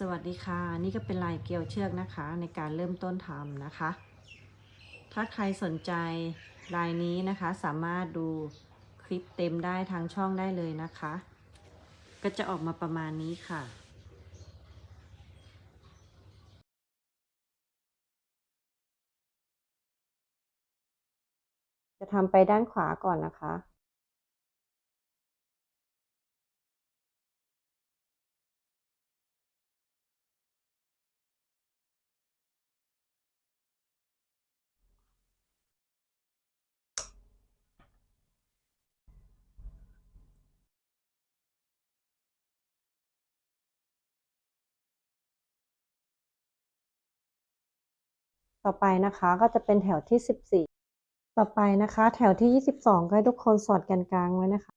สวัสดีค่ะ นี่ก็เป็นลายเกลียวเชือกนะคะ ในการเริ่มต้นทำนะคะ ถ้าใครสนใจลายนี้นะคะ สามารถดูคลิปเต็มได้ทางช่องได้เลยนะคะ ก็จะออกมาประมาณนี้ค่ะจะทำไปด้านขวาก่อนนะคะ ต่อไปนะคะก็จะเป็นแถวที่ 14 ต่อไปนะคะ แถวที่ 22 ก็ให้ทุกคนสอดกันกลางไว้นะคะ